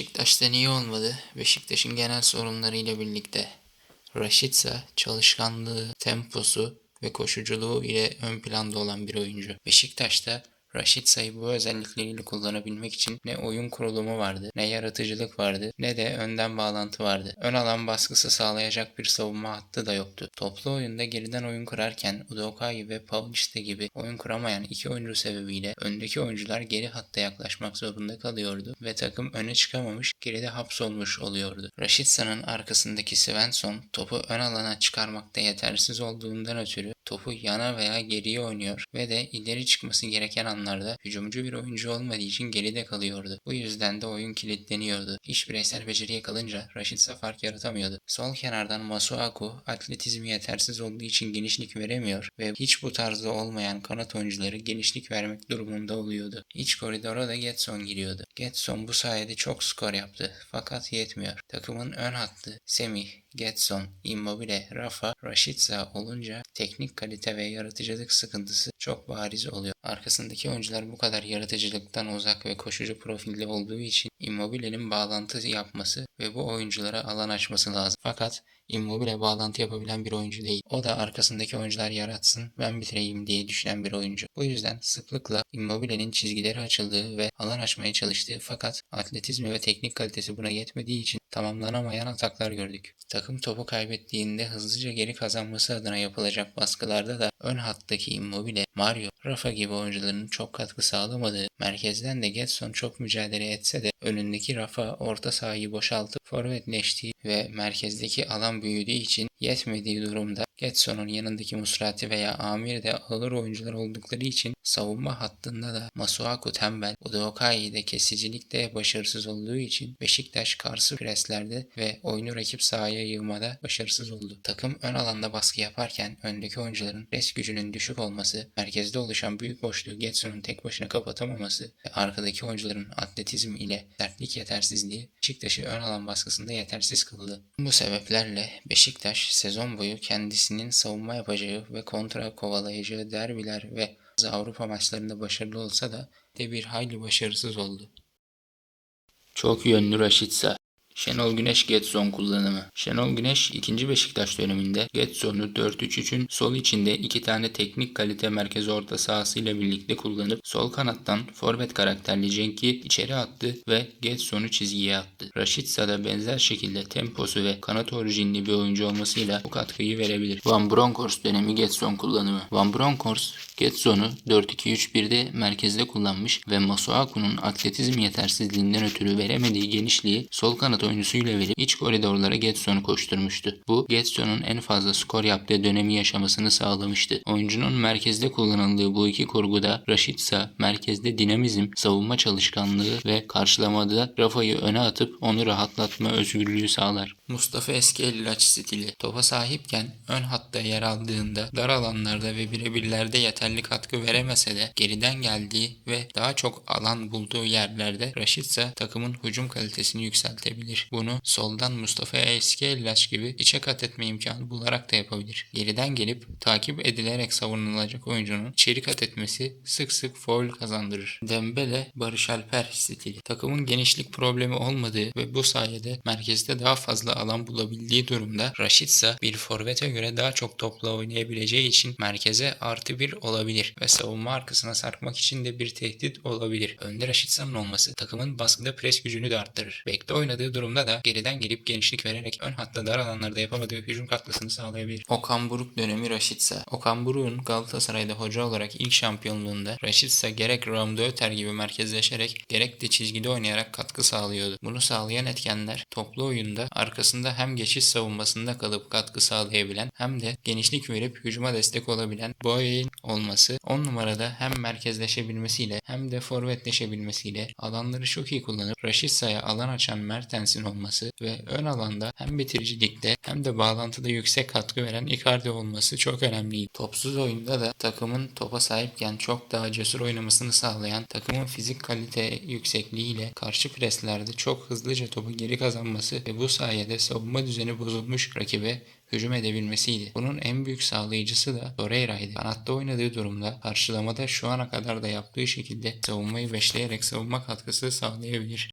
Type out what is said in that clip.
Beşiktaş'ta niye olmadı? Beşiktaş'ın genel sorunlarıyla birlikte Raşitsa çalışkanlığı, temposu ve koşuculuğu ile ön planda olan bir oyuncu. Beşiktaş'ta Raşitsa'yı bu özellikleriyle kullanabilmek için ne oyun kurulumu vardı, ne yaratıcılık vardı, ne de önden bağlantı vardı. Ön alan baskısı sağlayacak bir savunma hattı da yoktu. Toplu oyunda geriden oyun kurarken Udokai ve Paulista gibi oyun kuramayan iki oyuncu sebebiyle öndeki oyuncular geri hatta yaklaşmak zorunda kalıyordu ve takım öne çıkamamış, geride hapsolmuş oluyordu. Raşitsa'nın arkasındaki Svensson topu ön alana çıkarmakta yetersiz olduğundan ötürü topu yana veya geriye oynuyor ve de ileri çıkması gereken anlarda hücumcu bir oyuncu olmadığı için geride kalıyordu. Bu yüzden de oyun kilitleniyordu. İş bireysel beceriye kalınca Rashica fark yaratamıyordu. Sol kenardan Masuaku atletizmi yetersiz olduğu için genişlik veremiyor ve hiç bu tarzda olmayan kanat oyuncuları genişlik vermek durumunda oluyordu. İç koridora da Getson giriyordu. Getson bu sayede çok skor yaptı fakat yetmiyor. Takımın ön hattı Semih, Getson, Immobile, Rafa, Rashica olunca teknik kalite ve yaratıcılık sıkıntısı çok bariz oluyor. Arkasındaki oyuncular bu kadar yaratıcılıktan uzak ve koşucu profilli olduğu için Immobile'nin bağlantı yapması ve bu oyunculara alan açması lazım. Fakat Immobile bağlantı yapabilen bir oyuncu değil. O da arkasındaki oyuncular yaratsın, ben bitireyim diye düşünen bir oyuncu. Bu yüzden sıklıkla Immobile'nin çizgileri açıldığı ve alan açmaya çalıştığı fakat atletizmi ve teknik kalitesi buna yetmediği için tamamlanamayan ataklar gördük. Takım topu kaybettiğinde hızlıca geri kazanması adına yapılacak baskılarda da ön hattaki Immobile, Mario, Rafa gibi oyuncuların çok katkı sağlamadığı, merkezden de Getson çok mücadele etse de önündeki Rafa orta sahayı boşaltıp forvetleştiği ve merkezdeki alan büyüdüğü için yetmediği durumda Getson'un yanındaki Musrati veya Amir de ağır oyuncular oldukları için savunma hattında da Masuaku tembel, Udokai de kesicilikte başarısız olduğu için Beşiktaş karşı preslerde ve oyunu rakip sahaya yığmada başarısız oldu. Takım ön alanda baskı yaparken öndeki oyuncuların pres gücünün düşük olması, merkezde oluşan büyük boşluğu Getson'un tek başına kapatamaması ve arkadaki oyuncuların atletizm ile sertlik yetersizliği Beşiktaş'ı ön alan baskısında yetersiz kıldı. Bu sebeplerle Beşiktaş sezon boyu kendisinin savunma yapacağı ve kontra kovalayacağı derbiler ve bazı Avrupa maçlarında başarılı olsa da de bir hayli başarısız oldu. Çok yönlü Raşitsa Şenol Güneş Getson kullanımı. Şenol Güneş 2. Beşiktaş döneminde Getson'u 4-3-3'ün sol içinde iki tane teknik kalite merkez orta sahasıyla birlikte kullanıp sol kanattan forvet karakterli Cenk'i içeri attı ve Getson'u çizgiye attı. Raşitsa da benzer şekilde temposu ve kanat orijinli bir oyuncu olmasıyla bu katkıyı verebilir. Van Bronckhorst dönemi Getson kullanımı. Van Bronckhorst Getson'u 4-2-3-1'de merkezde kullanmış ve Masuaku'nun atletizm yetersizliğinden ötürü veremediği genişliği sol kanat oyuncusuyla verip iç koridorlara Getson'u koşturmuştu. Bu Getson'un en fazla skor yaptığı dönemi yaşamasını sağlamıştı. Oyuncunun merkezde kullanıldığı bu iki kurguda Raşitsa merkezde dinamizm, savunma çalışkanlığı ve karşılamada Rafa'yı öne atıp onu rahatlatma özgürlüğü sağlar. Mustafa eski Ellilaç stili. Topa sahipken ön hatta yer aldığında dar alanlarda ve birebirlerde yeterli katkı veremese de geriden geldiği ve daha çok alan bulduğu yerlerde Raşitsa takımın hücum kalitesini yükseltebilir. Bunu soldan Mustafa eski Ellilaç gibi içe kat etme imkanı bularak da yapabilir. Geriden gelip takip edilerek savunulacak oyuncunun içeri kat etmesi sık sık foul kazandırır. Dembele, Barış Alper stili. Takımın genişlik problemi olmadığı ve bu sayede merkezde daha fazla alan bulabildiği durumda Raşitsa bir forvete göre daha çok topla oynayabileceği için merkeze artı bir olabilir ve savunma arkasına sarkmak için de bir tehdit olabilir. Önde Raşitsa'nın olması takımın baskıda pres gücünü de arttırır. Bekte oynadığı durumda da geriden gelip genişlik vererek ön hatta dar alanlarda yapamadığı hücum katkısını sağlayabilir. Okan Buruk dönemi Raşitsa. Okan Buruk'un Galatasaray'da hoca olarak ilk şampiyonluğunda Raşitsa gerek Ram Öter gibi merkezleşerek gerek de çizgide oynayarak katkı sağlıyordu. Bunu sağlayan etkenler toplu oyunda arkasında hem geçiş savunmasında kalıp katkı sağlayabilen hem de genişlik verip hücuma destek olabilen Boye'in olması 10 numarada hem merkezleşebilmesiyle hem de forvetleşebilmesiyle alanları çok iyi kullanıp Raşitsa'ya alan açan Mertens'in olması ve ön alanda hem bitiricilikte hem de bağlantıda yüksek katkı veren Icardi olması çok önemliydi. Topsuz oyunda da takımın topa sahipken çok daha cesur oynamasını sağlayan takımın fizik kalite yüksekliğiyle karşı preslerde çok hızlıca topu geri kazanması ve bu sayede savunma düzeni bozulmuş rakibe hücum edebilmesiydi. Bunun en büyük sağlayıcısı da Torreira'ydı. Kanatta oynadığı durumda karşılamada şu ana kadar da yaptığı şekilde savunmayı beşleyerek savunma katkısı sağlayabilir.